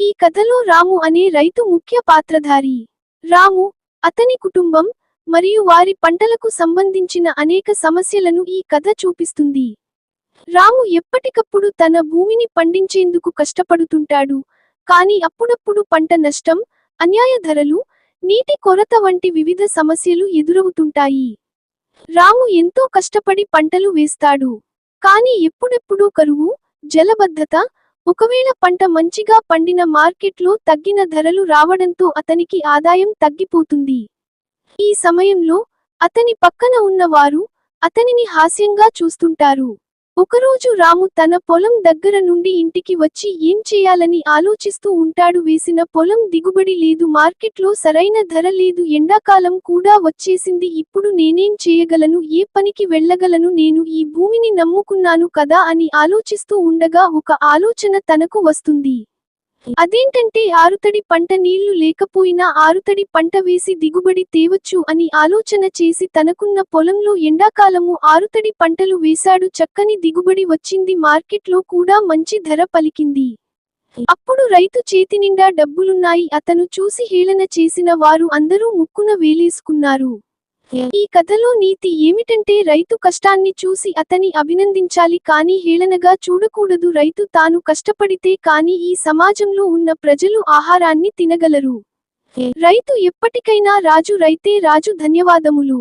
ఈ కథలో రాము అనే రైతు ముఖ్య పాత్రధారి. రాము అతని కుటుంబం మరియు వారి పంటలకు సంబంధించిన అనేక సమస్యలను ఈ కథ చూపిస్తుంది. రాము ఎప్పటికప్పుడు తన భూమిని పండించేందుకు కష్టపడుతుంటాడు. కాని అప్పుడప్పుడు పంట నష్టం అన్యాయ ధరలు నీటి కొరత వంటి వివిధ సమస్యలు ఎదురవుతుంటాయి. రాము ఎంతో కష్టపడి పంటలు వేస్తాడు. కాని ఎప్పుడెప్పుడూ కరువు జలబద్ధత ఒకవేళ పంట మంచిగా పండిన మార్కెట్లో తగ్గిన ధరలు రావడంతో అతనికి ఆదాయం తగ్గిపోతుంది. ఈ సమయంలో అతని పక్కన ఉన్నవారు అతనిని హాస్యంగా చూస్తుంటారు. ఒకరోజు రాము తన పొలం దగ్గర నుండి ఇంటికి వచ్చి ఏం చేయాలని ఆలోచిస్తూ ఉంటాడు. వేసిన పొలం దిగుబడి లేదు మార్కెట్లో సరైన ధర లేదు ఎండాకాలం కూడా వచ్చేసింది. ఇప్పుడు నేనేం చేయగలను ఏ పనికి వెళ్ళగలను నేను ఈ భూమిని నమ్ముకున్నాను కదా అని ఆలోచిస్తూ ఉండగా ఒక ఆలోచన తనకు వస్తుంది. అదేంటంటే ఆరుతడి పంట నీళ్ళు లేకపోయినా ఆరుతడి పంట వేసి దిగుబడి తేవచ్చు అని ఆలోచన చేసి తనకున్న పొలంలో ఎండాకాలము ఆరుతడి పంటలు వేశాడు చక్కని దిగుబడి వచ్చింది మార్కెట్లో కూడా మంచి ధర పలికింది. అప్పుడు రైతు చేతి నిండా డబ్బులున్నాయి అతను చూసి హేళన చేసిన వారు అందరూ ముక్కున వేలేసుకున్నారు. ఈ కథలో నీతి ఏమిటంటే రైతు కష్టాన్ని చూసి అతని అభినందించాలి కానీ హేళనగా చూడకూడదు. రైతు తాను కష్టపడితే కాని ఈ సమాజంలో ఉన్న ప్రజలు ఆహారాన్ని తినగలరు. రైతు ఎప్పటికైనా రాజు రైతే రాజు ధన్యవాదములు.